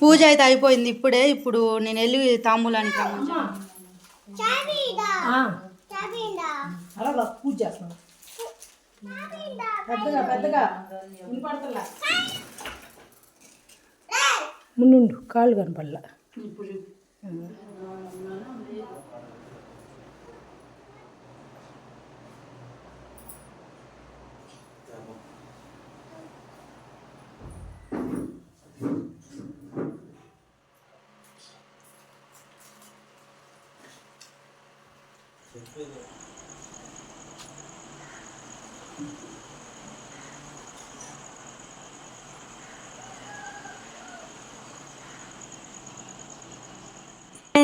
పూజ అయితే అయిపోయింది ఇప్పుడే. ఇప్పుడు నేను వెళ్ళి తాంబూలానికి పూజ పెద్దగా పెద్దగా. ముందుండు కాళ్ళు కనపడలా. Thank you.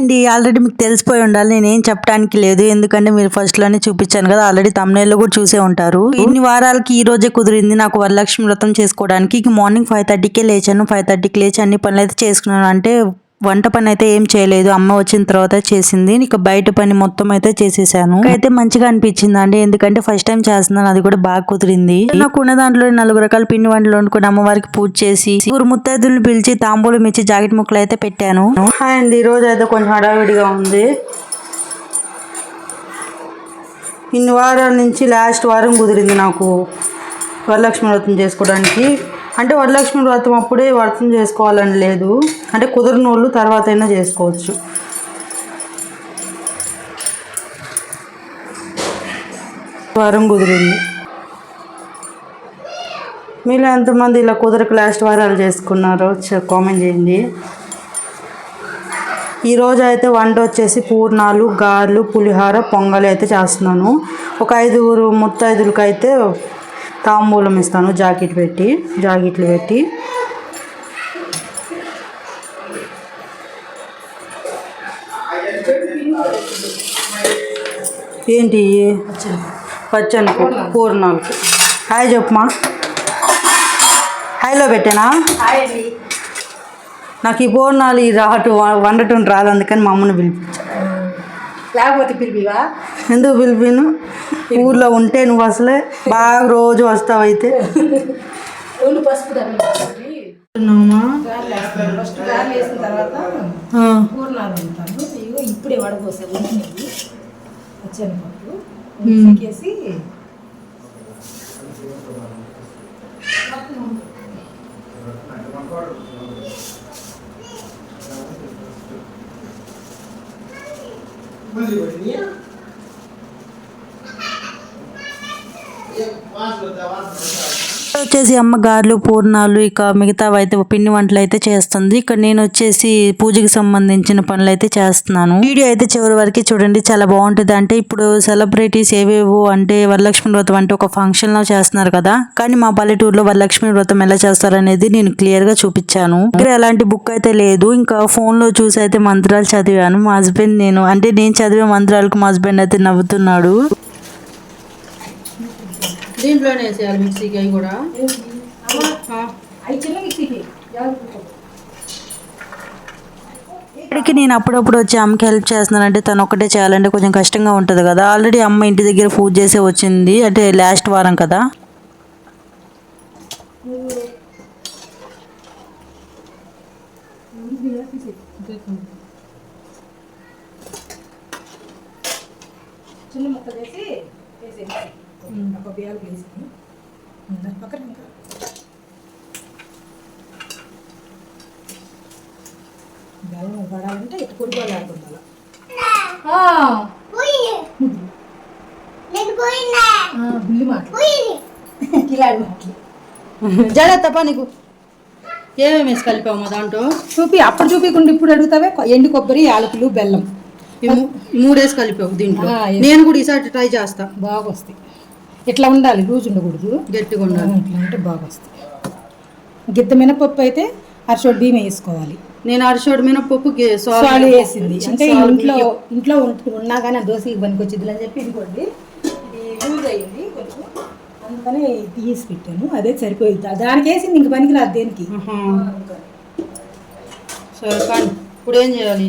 అండి ఆల్రెడీ మీకు తెలిసిపోయి ఉండాలి. నేనేం చెప్పడానికి లేదు. ఎందుకంటే మీరు ఫస్ట్లోనే చూపించాను కదా. ఆల్రెడీ తమిళలో కూడా చూసే ఉంటారు. ఇన్ని వారాలకి ఈ రోజే కుదిరింది నాకు వరలక్ష్మి వ్రతం చేసుకోవడానికి. మార్నింగ్ ఫైవ్ థర్టీకే లేచాను. ఫైవ్ థర్టీకి లేచి అన్ని పనులు అయితే చేసుకున్నాను. అంటే వంట పని అయితే ఏం చేయలేదు. అమ్మ వచ్చిన తర్వాత చేసింది. ఇక బయట పని మొత్తం అయితే చేసేసాను. అయితే మంచిగా అనిపించింది అండి ఎందుకంటే ఫస్ట్ టైం చేస్తున్నాను. అది కూడా బాగా కుదిరింది. నాకు ఉన్న దాంట్లో నాలుగు రకాల పిండి వంటలు వండుకుని అమ్మవారికి పూజ చేసి ఊరు ముత్తైదులు పిలిచి తాంబూలం ఇచ్చి జాకెట్ ముక్కలు అయితే పెట్టాను. హాయ్ అండి. ఈ రోజు అయితే కొంచెం హడావిడిగా ఉంది. ఇన్ని వారాల నుంచి లాస్ట్ వారం కుదిరింది నాకు వరలక్ష్మి వ్రతం చేసుకోవడానికి. అంటే వరలక్ష్మి వ్రతం అప్పుడే వ్రతం చేసుకోవాలని లేదు. అంటే కుదిరినోళ్ళు తర్వాత అయినా చేసుకోవచ్చు. వారం కుదిరింది. మీలో ఎంతమంది ఇలా కుదరక లాస్ట్ వారాలు చేసుకున్నారో కామెంట్ చేయండి. ఈరోజు అయితే వంట వచ్చేసి పూర్ణాలు గారెలు పులిహోర పొంగలి అయితే చేస్తున్నాను. ఒక ఐదుగురు ముత్తైదులకి అయితే తాంబూలం ఇస్తాను జాకెట్ పెట్టి జాకెట్లు పెట్టి. ఏంటి పచ్చని పూర్ణాలకి? హాయ్ చెప్పమా? హాయ్లో పెట్టానా? నాకు ఈ పూర్ణాలు ఈ రాటు వ- వండటం రాదు అందుకని మా అమ్మని పిలిపించా. లేకపోతే పిలిపివా? ఎందుకు పిలిపిను? ఊర్లో ఉంటే నువ్వు అసలే బాగా రోజు వస్తావు అయితే. గాలి వేసిన తర్వాత పూర్ణాలు ఉంటాను ఇగో ఇప్పుడే వడపోసే ఉడికినవి వచ్చాను పప్పు ఉడికేసి వచ్చేసి అమ్మ గారెలు పూర్ణాలు ఇక మిగతా అయితే పిండి వంటలు అయితే చేస్తుంది. ఇక్కడ నేను వచ్చేసి పూజకి సంబంధించిన పనులు అయితే చేస్తున్నాను. వీడియో అయితే చివరి వరకు చూడండి చాలా బాగుంటుంది. అంటే ఇప్పుడు సెలబ్రిటీస్ ఏవేవో అంటే వరలక్ష్మి వ్రతం అంటే ఒక ఫంక్షన్లో చేస్తున్నారు కదా. కానీ మా పల్లెటూరులో వరలక్ష్మి వ్రతం ఎలా చేస్తారు అనేది నేను క్లియర్గా చూపించాను. ఇక్కడ ఎలాంటి బుక్ అయితే లేదు. ఇంకా ఫోన్లో చూసి అయితే మంత్రాలు చదివాను. మా హస్బెండ్ నేను అంటే నేను చదివే మంత్రాలకు మా హస్బెండ్ అయితే నవ్వుతున్నాడు. దీంట్లోనే వేసేయాలి మిక్సీకి అవి కూడా. ఇప్పటికి నేను అప్పుడప్పుడు వచ్చి అమ్మకి హెల్ప్ చేస్తున్నానంటే తను ఒక్కటే చేయాలంటే కొంచెం కష్టంగా ఉంటుంది కదా. ఆల్రెడీ అమ్మ ఇంటి దగ్గర పూజ చేసే వచ్చింది. అంటే లాస్ట్ వారం కదా. చిన్న ముక్క చేసి వేసేసి ఒక బియ్యాలు వేసి దాని పక్కన ఇంకా బెల్లం పడాలంటే ఇటు కొడుకోవాలి ఆడుకుందా బిల్లు మాటలు కిలాడి మాటలు జడ నీకు. ఏమేమి వేసి కలిపాము దాంట్లో? చూపి అప్పుడు చూపించకుండా ఇప్పుడు అడుగుతావే? ఎండు కొబ్బరి యాలకులు బెల్లం. మూ- మూడేసి కలిపావు దీంట్లో. నేను కూడా ఈసారి ట్రై చేస్తా. బాగా వస్తాయి ఇట్లా ఉండాలి రోజు ఉండకూడదు. గట్టిగా ఉండాలి. ఇట్లా ఉంటే బాగా వస్తాయి. గిత్త మినపప్పు అయితే అరసోటి బియ్యం వేసుకోవాలి. నేను అరిసోడు మినపప్పు సాల్ వేసింది. అంటే ఇంట్లో. ఇంట్లో ఉన్నా కానీ ఆ దోశకి పనికి వచ్చింది అని చెప్పి ఇదిగోండి. ఇది లూజ్ అయింది కొంచెం. అందుకని తీసి పెట్టాను. అదే సరిపోయింది. దానికి వేసింది ఇంక పనికి రాదు దేనికి? ఆహా. సరే కానీ ఇప్పుడు ఏం చేయాలి?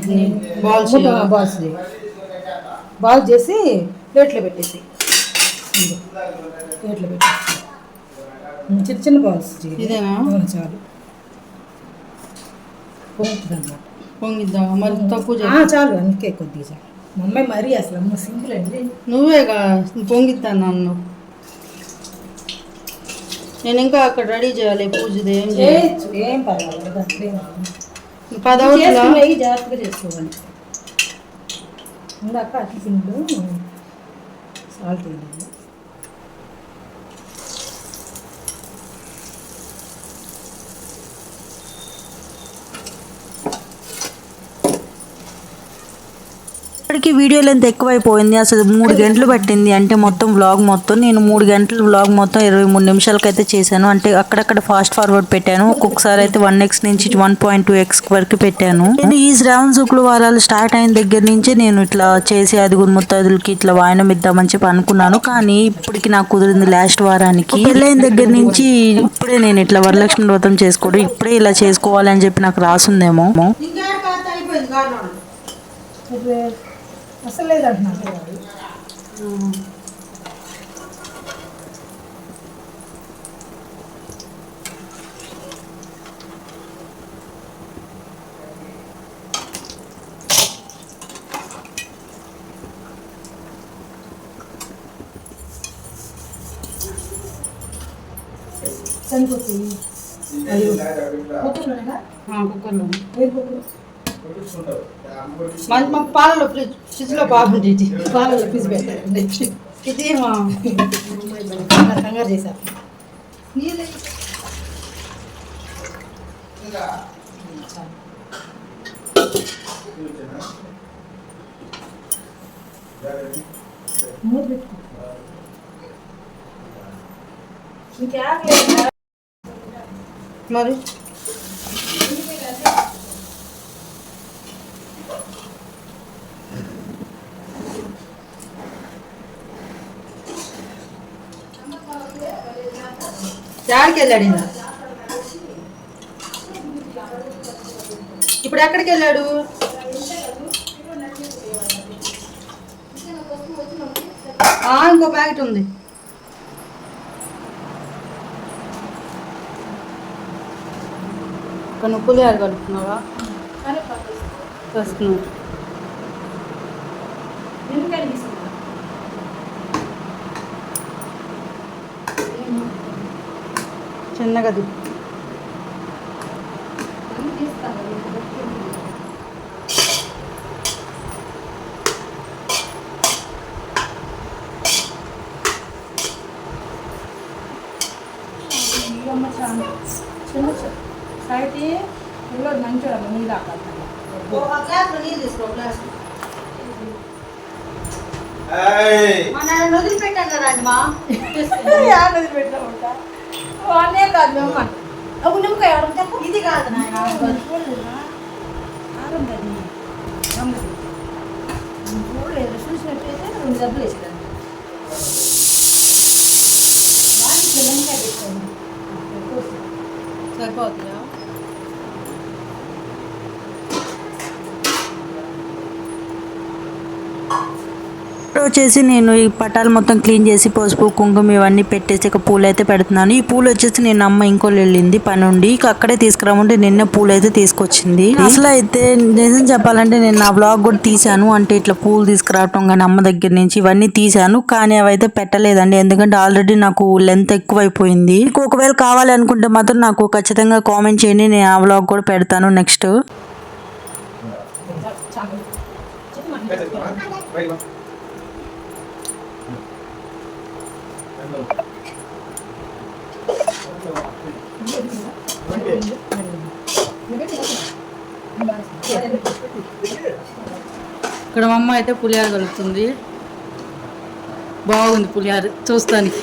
బాల్స్? బాల్స్ బాల్స్ చేసి ప్లేట్లో పెట్టేసి ప్లేట్లో పెట్టేసి చిన్న చిన్న బాల్స్. ఇదేనా? చాలు. పొంగుతుంది అన్నమాట పొంగిద్దా మరి తక్కువ చాలు అందుకే కొద్దిగా చాలు. మా అమ్మాయి మరీ అసలు అమ్మ సింపుల్ అండి. నువ్వేగా? పొంగిద్దాను నన్ను? నేను ఇంకా అక్కడ రెడీ చేయాలి పూజది ఏం చేయొచ్చు ఏం పర్వాలేదు చేసుకునేవి జాగ్రత్తగా చేసుకోవాలి. ఇందాక అతి సింపుల్ సాల్ట్ వేయాలి ఇప్పటికి వీడియో లెంత్ ఎక్కువైపోయింది. అసలు మూడు గంటలు పట్టింది. అంటే మొత్తం వ్లాగ్ మొత్తం నేను మూడు గంటలు వ్లాగ్ మొత్తం ఇరవై మూడు నిమిషాలకి అయితే చేశాను. అంటే అక్కడక్కడ ఫాస్ట్ ఫార్వర్డ్ పెట్టాను. ఒక్కొక్కసారి అయితే వన్ ఎక్స్ నుంచి వన్ పాయింట్ టూ ఎక్స్ వరకు పెట్టాను. నేను ఈ శ్రావణ శుక్రవారాలు స్టార్ట్ అయిన దగ్గర నుంచి నేను ఇట్లా చేసి ఐదుగురు ముత్తైదులకి ఇట్లా వాయనం ఇద్దామని చెప్పి అనుకున్నాను. కానీ ఇప్పటికి నాకు కుదిరింది లాస్ట్ వారానికి. పెళ్ళైన దగ్గర నుంచి ఇప్పుడే నేను ఇట్లా వరలక్ష్మి వ్రతం చేసుకోవడం ఇప్పుడే ఇలా చేసుకోవాలని చెప్పి నాకు రాసుందేమో. అసలు లేదంటున్నారు. చనిపోతుంది అయ్యో కుక్కర్లోనేనా? కుక్కర్లో ఏ కుక్కర్? మాకు పాలలో ఫ్రిడ్జ్ ఫ్రిడ్జ్లో బాగుంది ఇది. పాలలో ఫ్రిడ్జ్ పెట్టండి ఇది మా కంగారు కంగారు చేశారు. మూత పెట్టుకో. ఇంకేం మరి? యాడికి వెళ్ళాడు ఈయన? ఇప్పుడు ఎక్కడికి వెళ్ళాడు? ఇంకో ప్యాకెట్ ఉంది. కొన్ని పులిహార కలుపుతున్నావా? వస్తున్నావు చిన్నగా దిప్పు సైట్ పిల్లలు మంచిగా నీళ్ళు ఆకాలి వదిలిపెట్టాను కదా అండి మా ఆనది పెట్టా ఉంటా అనే కాదు మేము ఒక నిమ్మకాయ ఇది కాదు చూడలేదు చూసినట్టయితే రెండు డబ్బులు పెట్టాను సరిపోతుందా? వచ్చేసి నేను ఈ పటాలు మొత్తం క్లీన్ చేసి పసుపు కుంకుమ ఇవన్నీ పెట్టేసి ఇక పూలు అయితే పెడుతున్నాను. ఈ పూలు వచ్చేసి నేను అమ్మ ఇంకోళ్ళు వెళ్ళింది పని ఉండి ఇక అక్కడే తీసుకురామంటే నిన్న పూలు అయితే తీసుకొచ్చింది. అసలు అయితే నిజం చెప్పాలంటే నేను నా బ్లాగ్ కూడా తీశాను. అంటే ఇట్లా పూలు తీసుకురావటం కానీ అమ్మ దగ్గర నుంచి ఇవన్నీ తీశాను. కానీ అవైతే పెట్టలేదండి. ఎందుకంటే ఆల్రెడీ నాకు లెంత్ ఎక్కువైపోయింది. మీకు ఒకవేళ కావాలి అనుకుంటే మాత్రం నాకు ఖచ్చితంగా కామెంట్ చేయండి. నేను ఆ బ్లాగ్ కూడా పెడతాను నెక్స్ట్ ఇక్కడ మా అమ్మ అయితే పులిహార కలుగుతుంది బాగుంది పులిహార చూస్తానికి.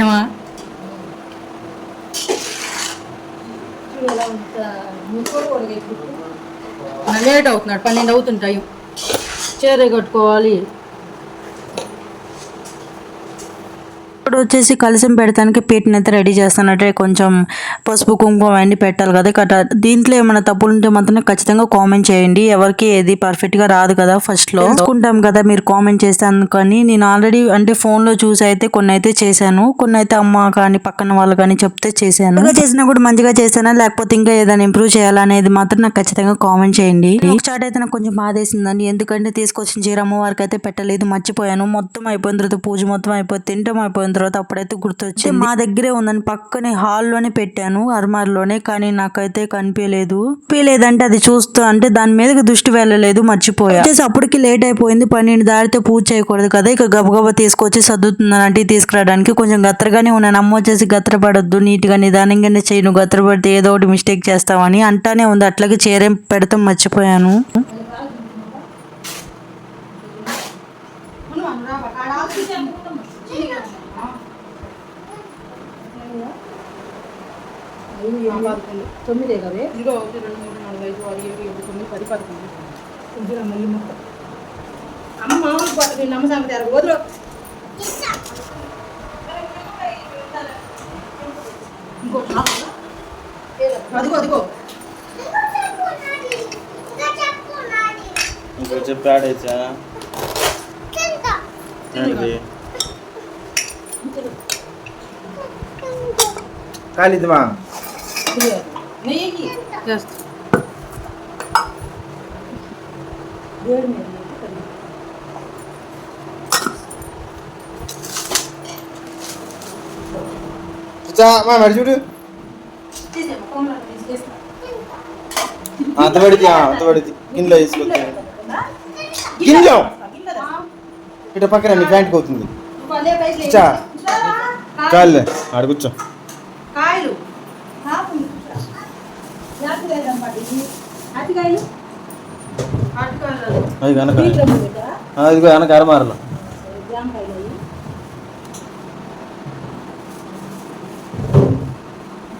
ఏమా? లేట్ అవుతున్నాడు పన్నెండు అవుతుంది టైం చీర కట్టుకోవాలి. ఇప్పుడు వచ్చేసి కలిసి పెడతానికి పీటని అయితే రెడీ చేస్తానంటే కొంచెం పసుపు కుంకుమ అవన్నీ పెట్టాలి కదా. కట దీంట్లో ఏమైనా తప్పులు ఉంటే మాత్రం ఖచ్చితంగా కామెంట్ చేయండి. ఎవరికి ఏది పర్ఫెక్ట్గా రాదు కదా ఫస్ట్లో. తెలుసుకుంటాం కదా మీరు కామెంట్ చేస్తే అందుకని నేను ఆల్రెడీ అంటే ఫోన్లో చూసి అయితే కొన్ని అయితే చేశాను. కొన్ని అయితే అమ్మ కానీ పక్కన వాళ్ళు కానీ చెప్తే చేశాను. చేసినా కూడా మంచిగా చేశానా? లేకపోతే ఇంకా ఏదైనా ఇంప్రూవ్ చేయాలనేది మాత్రం నాకు ఖచ్చితంగా కామెంట్ చేయండి. స్టార్ట్ అయితే నాకు కొంచెం బాధేసిందండి ఎందుకంటే తీసుకొచ్చిన చీర అమ్మవారికి అయితే పెట్టలేదు. మర్చిపోయాను. మొత్తం అయిపోయిన తర్వాత పూజ మొత్తం అయిపోయి తింటాం అయిపోయింది తర్వాత అప్పుడైతే గుర్తొచ్చి మా దగ్గరే ఉందని పక్కనే హాల్లోనే పెట్టాను అర్మార్లోనే కానీ నాకైతే కనిపించలేదు. కనిపించలేదంటే అది చూస్తూ అంటే దాని మీదకి దృష్టి వెళ్ళలేదు మర్చిపోయా. వచ్చేసి అప్పటికి లేట్ అయిపోయింది పన్నెండు దారితే పూజ చేయకూడదు కదా ఇక గబగబా తీసుకొచ్చి సర్దుతుందని అంటే తీసుకురావడానికి కొంచెం గత్రగానే ఉన్నాను అమ్మ వచ్చేసి గత్రపడొద్దు నీట్గా నిదానంగానే చేయను గత్రపడితే ఏదో ఒకటి మిస్టేక్ చేస్తావని అంటానే ఉంది అట్లాగే చేరేం పెడతాం మర్చిపోయాను. తొమ్మిదే కదే? ఇదిగో ఒకటి రెండు మూడు నాలుగు ఐదు ఆరు ఏడు ఎనిమిది తొమ్మిది పది పదకొండు. ఇందులో మళ్ళీ మొత్తం. అమ్మ మామూలు పోతుంది వీళ్ళు అమ్మ సంగతి ఎరగ వదిలో. ఆపనా? అదిగో అదిగో. ఇంకో చెప్పి ఆడేసా. నెయ్యి. వేడి మా మరి చూడు. అంత పడితే అంత పడితే గిన్నెలో? ఇట పక్కన నీ ప్యాంట్కి అవుతుంది? చాలే ఆడ కూర్చో. అటుకాయలు అది కనుక అరమారలో.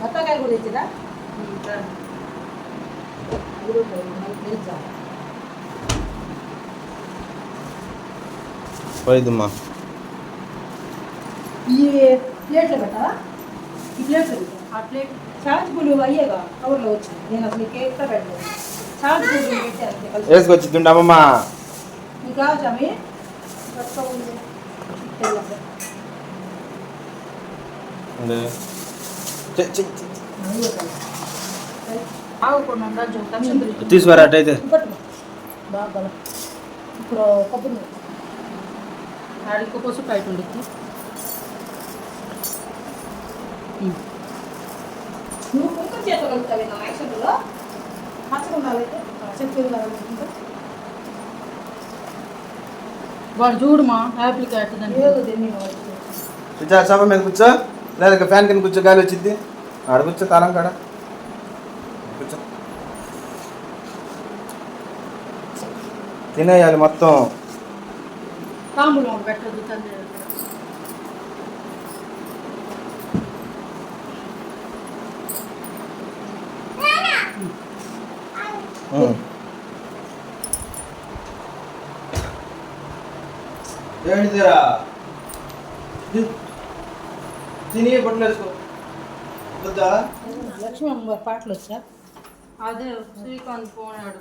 బత్తాకాయలు కూడా ఇచ్చిరా? అది తెలుసా? పోయిద్దమ్మా. ఈ ప్లేట్లో పెట్టా ఈ ప్లేట్లో పెట్టా ఆ ప్లేట్. పూలు అయ్యేగా కవర్లో వచ్చింది నేను అసలు కేక్తో పెట్టలేదు. వేసుకొచ్చి తిండమ్మా తీసుకురా అట్టయితే ఇప్పుడు కొబ్బరి నూనె. ఆడికి పసుపు బయట ఉండిద్ది నువ్వు కుంకుమ చెప్పేది వాడు చూడుమా యాపిల్. కూర్చో సభ మీద కూర్చో. లేదా ఫ్యాన్ కింద కూర్చో గాలి వచ్చింది. ఆడ కూర్చో తాళం కాడ. కూర్చో. తినేయాలి మొత్తం. తాంబూలం పెట్టదు తండ్రి ఉం. ఏంటిదిరా తి- తిని బట్టలు వేసుకో వద్దా లక్ష్మీ అమ్మవారి పాటలు వచ్చా అదే శ్రీకాంత్ ఫోన్ ఆడు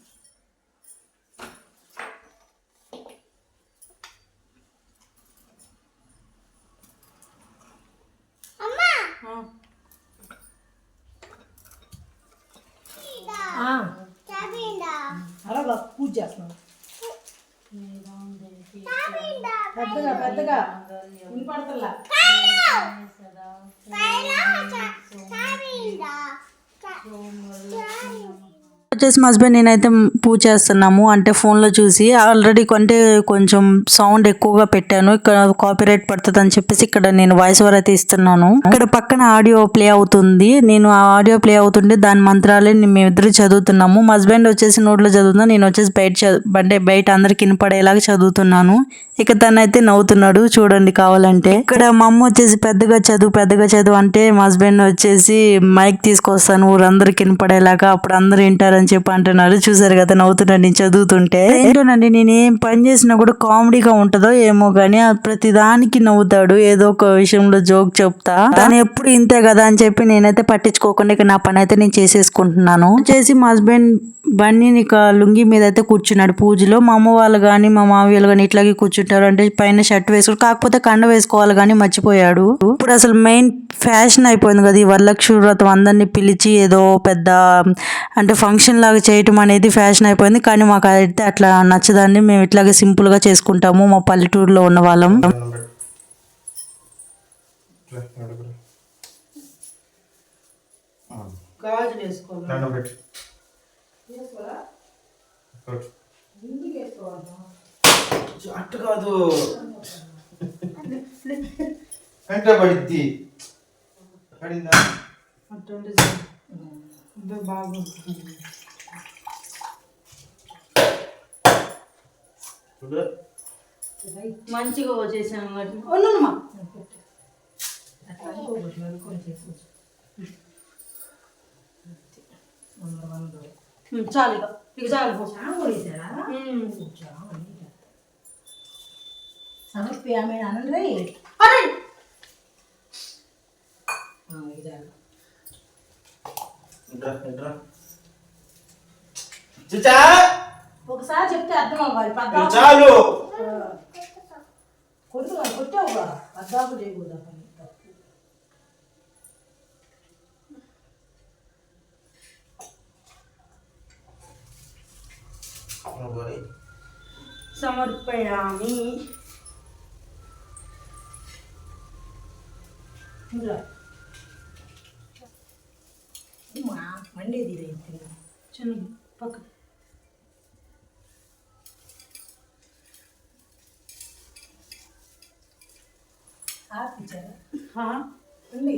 పూజ చేస్తున్నాను పెద్దగా పెద్దగా. వినపడతల్లా వచ్చేసి మా హస్బెండ్ నేనైతే పూజ చేస్తున్నాము. అంటే ఫోన్లో చూసి ఆల్రెడీ కొంటే కొంచెం సౌండ్ ఎక్కువగా పెట్టాను. ఇక్కడ కాపీరైట్ పడుతుంది అని చెప్పేసి ఇక్కడ నేను వాయిస్ ఓవర్ అయితే ఇస్తున్నాను. ఇక్కడ పక్కన ఆడియో ప్లే అవుతుంది. నేను ఆ ఆడియో ప్లే అవుతుంటే దాని మంత్రాలే మేమిద్దరు చదువుతున్నాము. మా హస్బెండ్ వచ్చేసి నోట్లో చదువుతున్నా నేను వచ్చేసి బయట అంటే బయట అందరికి వినపడేలాగా చదువుతున్నాను. ఇక తనైతే నవ్వుతున్నాడు చూడండి కావాలంటే. ఇక్కడ మా అమ్మ వచ్చేసి పెద్దగా చదువు పెద్దగా చదువు అంటే మా హస్బెండ్ వచ్చేసి మైక్ తీసుకొస్తాను ఊరందరికి వినపడేలాగా. అప్పుడు అందరూ వింటారని చెప్పి అంటున్నారు. చూసారు కదా నవ్వుతున్నాడు నేను చదువుతుంటే. ఏంటోనండి నేను ఏం పని చేసినా కూడా కామెడీగా ఉంటుందో ఏమో కానీ ప్రతి దానికి నవ్వుతాడు. ఏదో ఒక విషయంలో జోక్ చెప్తా. తను ఎప్పుడు ఇంతే కదా అని చెప్పి నేనైతే పట్టించుకోకుండా ఇక నా పని అయితే నేను చేసేసుకుంటున్నాను. చేసి మా హస్బెండ్ బండి ఇక లుంగి మీద అయితే కూర్చున్నాడు పూజలో. మా అమ్మ వాళ్ళు కానీ మా మామయ్యలు కానీ ఇట్లాగే కూర్చుంటారు. అంటే పైన షర్ట్ వేసుకుని కాకపోతే కండ వేసుకోవాలి కానీ మర్చిపోయాడు. ఇప్పుడు అసలు మెయిన్ ఫ్యాషన్ అయిపోయింది కదా ఈ వరలక్ష్మి వ్రతం అందరినీ పిలిచి ఏదో పెద్ద అంటే ఫంక్షన్ లాగా చేయటం అనేది ఫ్యాషన్ అయిపోయింది. కానీ మాకు అయితే అట్లా నచ్చదండి. మేము ఇట్లాగే సింపుల్గా చేసుకుంటాము. మా పల్లెటూరులో ఉన్న వాళ్ళం. అట్టు కాదు వెంట పడిద్ది. పడిందా? అటువంటి బాగుంటుంది. మంచిగా చేసాము ఉన్నమ్మా చాలు ఇక. చాలు. సమర్పి ఆమె అనండి చిచ్చా ఒకసారి చెప్తే అర్థం అవ్వాలి ఇది పద్దాపు చాలు కొట్టు కొట్టావుగా పద్దాపు చేయకూడదు ఆ పని పోయి. సమర్పయామి ఇంకా మా మండేది ఇది చిన్న పక్క ఆపిచ్చారా ఆ? ఉంది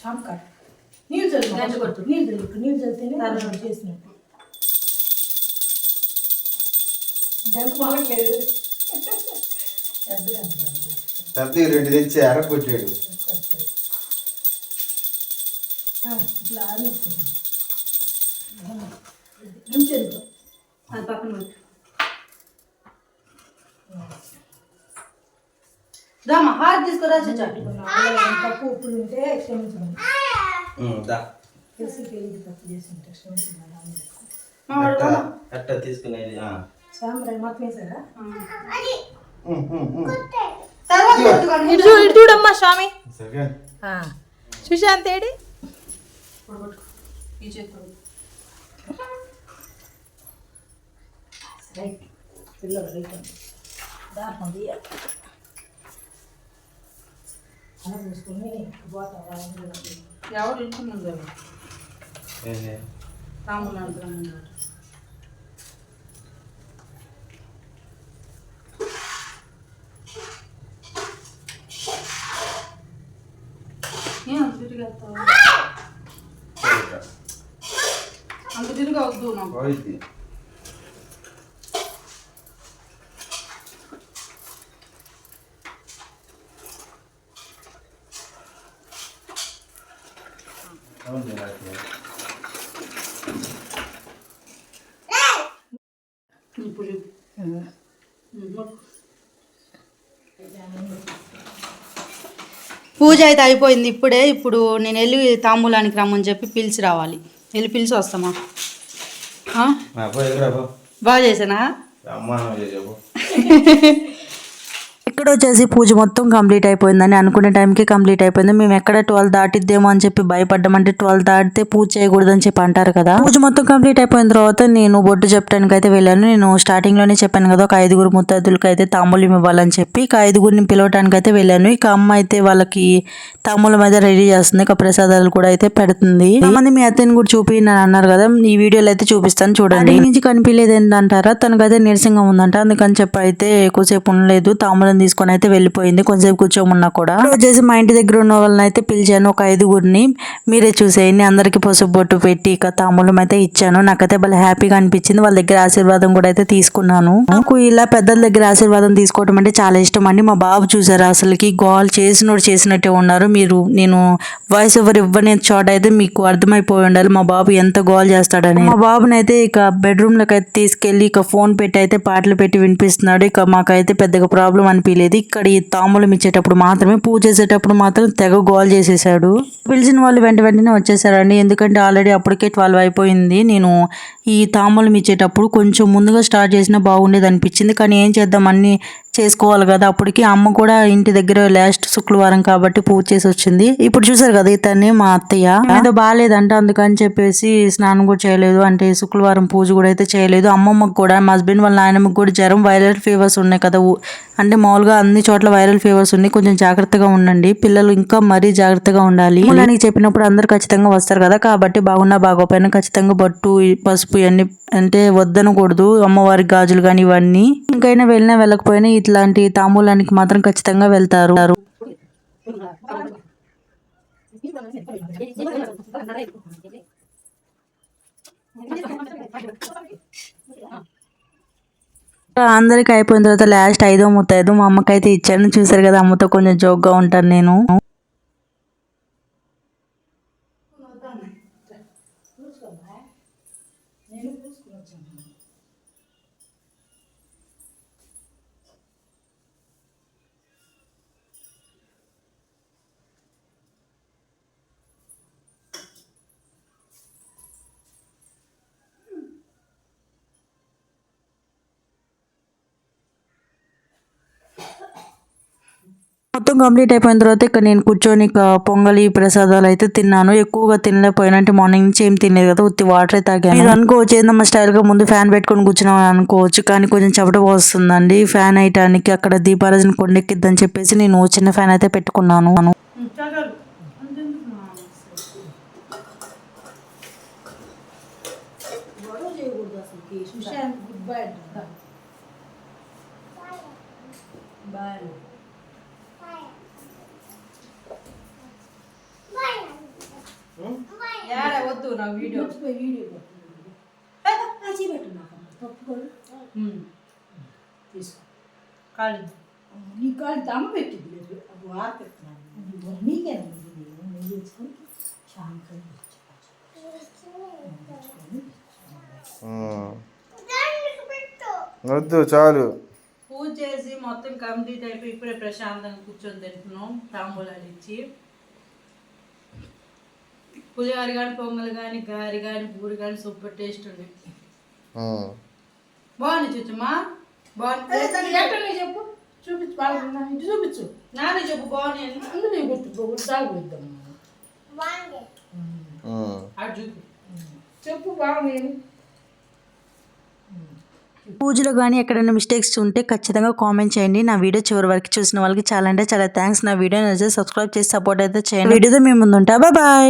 చాప్ కట్ నీళ్ళు చల్లు గంజి కొట్టు. నీళ్ళు చల్లు నీళ్ళు చల్లితేనే. మనం చేసినట్టు గంట మొదలట్లేదు పెద్ద గంట కాదు. రెండు తెచ్చి అరగొట్టాడు. ఆ, ఇట్లా నుంచెందుకు అది పక్కన హార్ తీసుకురా చచ్చా తప్పు ఉప్పు ఉంటే క్షమించమని ఉమ్, దా. తెలిసి తెలియదు తప్పు చేసి ఉంటే క్షమించమని అట్ట అట్ట తీసుకునేది ఆ. సాంబ్రాయి మొత్తం వేసారా? ఉమ్, ఉమ్, ఉమ్. తర్వాత కొట్టుకోండి. ఇటు చూడు ఇటు చూడమ్మా స్వామి. సుశాంత్ ఏడి. ఈ రైట్. పిల్లలు రైట్ దాపం తీయాలి అలా చూసుకొని పోతావా ఎవరు ఇంటి ముందు? తాములు అంటున్నాను అంత తిరిగి. అంత తిరిగి వద్దు నాకు ఇప్పుడు. పూజ అయితే అయిపోయింది ఇప్పుడే. ఇప్పుడు నేను వెళ్ళి తాంబూలానికి రమ్మని చెప్పి పిలిచి రావాలి. వెళ్ళి పిలిచి వస్తామా. బాగా చేసానా ఇక్కడ వచ్చేసి పూజ మొత్తం కంప్లీట్ అయిపోయిందని అనుకునే టైంకి కంప్లీట్ అయిపోయింది. మేము ఎక్కడ ట్వెల్వ్ దాటిద్దేమో అని చెప్పి భయపడ్డాం అంటే ట్వెల్వ్ దాటితే పూజ చేయకూడదు అని చెప్పి అంటారు కదా. పూజ మొత్తం కంప్లీట్ అయిపోయిన తర్వాత నేను బొట్టు చెప్పడానికి అయితే వెళ్ళాను. నేను స్టార్టింగ్లోనే చెప్పాను కదా ఒక ఐదుగురు ముత్తైదులకి అయితే తాంబూలం ఇవ్వాలని చెప్పి ఇక ఐదుగురిని పిలవటానికి అయితే వెళ్ళాను. ఇక అమ్మ అయితే వాళ్ళకి తాంబూలం అయితే రెడీ చేస్తుంది. ఇక ప్రసాదాలు కూడా అయితే పెడుతుంది. మంది మీ అత్తని కూడా చూపి అని అన్నారు కదా ఈ వీడియోలో అయితే చూపిస్తాను చూడండి. నుంచి కనిపించలేదు ఏంటంటారా? తనకైతే నీరసంగా ఉందంట. అందుకని చెప్పి అయితే ఎక్కువసేపు ఉండలేదు. తాంబూలం తీసుకొని అయితే వెళ్ళిపోయింది. కొంచెంసేపు కూర్చోమన్నా కూడా. వచ్చేసి మా ఇంటి దగ్గర ఉన్న వాళ్ళని అయితే పిలిచాను. ఒక ఐదుగురిని మీరే చూసేయండి. అందరికి పసుపు బొట్టు పెట్టి ఇక తాములం అయితే ఇచ్చాను. నాకైతే భలే హ్యాపీగా అనిపించింది. వాళ్ళ దగ్గర ఆశీర్వాదం కూడా అయితే తీసుకున్నాను. నాకు ఇలా పెద్దల దగ్గర ఆశీర్వాదం తీసుకోవడం అంటే చాలా ఇష్టం అండి. మా బాబు చూసారు అసలుకి. గోల్ చేసినోడు చేసినట్టే ఉన్నారు. మీరు నేను వాయిస్ ఓవర్ ఇవ్వని చోట అయితే మీకు అర్థమైపోయి ఉండాలి. మా బాబు ఎంత గోల్ చేస్తాడని. మా బాబుని అయితే ఇక బెడ్రూమ్లోకి అయితే తీసుకెళ్ళి ఇక ఫోన్ పెట్టి అయితే పాటలు పెట్టి వినిపిస్తున్నాడు. ఇక మాకైతే పెద్దగా ప్రాబ్లం అనిపించలేదు ఇక్కడ ఈ తాంబూలం ఇచ్చేటప్పుడు మాత్రమే పూజ చేసేటప్పుడు మాత్రం తెగ గోల్ చేసేసాడు. పిలిచిన వాళ్ళు వెంట వెంటనే వచ్చేసారండి. ఎందుకంటే ఆల్రెడీ అప్పటికే ట్వెల్వ్ అయిపోయింది. నేను ఈ తాంబూలం ఇచ్చేటప్పుడు కొంచెం ముందుగా స్టార్ట్ చేసినా బాగుండేది అనిపించింది. కానీ ఏం చేద్దాం? అన్ని చేసుకోవాలి కదా. అప్పటికి అమ్మ కూడా ఇంటి దగ్గర లాస్ట్ శుక్రవారం కాబట్టి పూజ చేసి వచ్చింది. ఇప్పుడు చూసారు కదా ఇతన్ని మా అత్తయ్య. ఏదో బాగాలేదంట అందుకని చెప్పేసి స్నానం కూడా చేయలేదు. అంటే శుక్రవారం పూజ కూడా అయితే చేయలేదు. అమ్మమ్మకు కూడా మా హస్బెండ్ వాళ్ళ నాయనమ్మకి కూడా జ్వరం వైరల్ ఫీవర్స్ ఉన్నాయి కదా. అంటే మామూలుగా అన్ని చోట్ల వైరల్ ఫీవర్స్ ఉన్నాయి. కొంచెం జాగ్రత్తగా ఉండండి. పిల్లలు ఇంకా మరీ జాగ్రత్తగా ఉండాలి. నీకు చెప్పినప్పుడు అందరు ఖచ్చితంగా వస్తారు కదా. కాబట్టి బాగున్నా బాగోపోయినా ఖచ్చితంగా బొట్టు పసుపు ఇవన్నీ అంటే వద్దనకూడదు. అమ్మవారి గాజులు కానీ ఇవన్నీ. ఇంకైనా వెళ్ళినా వెళ్ళకపోయినా ఇట్లాంటి తాంబూలానికి మాత్రం ఖచ్చితంగా వెళ్తారు. అందరికి అయిపోయిన తర్వాత లాస్ట్ ఐదో ముత్తైదు మా అమ్మకైతే ఇచ్చాను. చూసారు కదా అమ్మతో కొంచెం జోక్గా ఉంటాను నేను. మొత్తం కంప్లీట్ అయిపోయిన తర్వాత ఇక నేను కూర్చొని ఇక పొంగలి ప్రసాదాలు అయితే తిన్నాను. ఎక్కువగా తినలేకపోయినా అంటే మార్నింగ్ నుంచి ఏం తినలేదు కదా ఉత్తి వాటర్ అయితే తాగాను. మీరు అనుకోవచ్చు ఏందమ్మా స్టైల్గా ముందు ఫ్యాన్ పెట్టుకొని కూర్చున్నాం అనుకోవచ్చు కానీ కొంచెం చెమట పోస్తుందండి. ఫ్యాన్ వేయటానికి అక్కడ దీపారాజన కొండెక్కిద్దని చెప్పేసి నేను చిన్న ఫ్యాన్ అయితే పెట్టుకున్నాను. బాయ్ యాడ వద్దు నా వీడియో. వీడియో పెట్టు నాకు తప్పుకోడు తీసుకో. కాదు నీ కాళ్ళు దమ్మ పెట్టింది లేదు. అది వార్ పెడుతున్నాను నీకే నెయ్యి వేసుకొని శాంతం వద్దు చాలు. పూజ చేసి మొత్తం కంప్లీట్ అయిపోయి ఇప్పుడే ప్రశాంతంగా కూర్చొని తింటున్నాం. తాంబూలాలు ఇచ్చి. పులిహోర కానీ పొంగల్ కానీ గారి కానీ పూరి కానీ సూపర్ టేస్ట్ ఉన్నాయి బాగుంది చూచమ్మా బాగుంది. ఎక్కడ చెప్పు. చూపించు వాళ్ళకి ఇటు చూపించు. నానే చెప్పు బాగున్నాయి అని. అందులో గుర్తు సాగుద్దాం అటు చూపు. చెప్పు బాగున్నాయి. పూజలో కానీ ఎక్కడైనా మిస్టేక్స్ ఉంటే ఖచ్చితంగా కామెంట్ చేయండి. నా వీడియో చివరి వరకు చూసిన వాళ్ళకి చాలా అంటే చాలా థ్యాంక్స్ నా వీడియో నచ్చితే సబ్స్క్రైబ్ చేసి సపోర్ట్ అయితే చేయండి. వీడియోతో మేము ముందుంటా బాయ్ బాయ్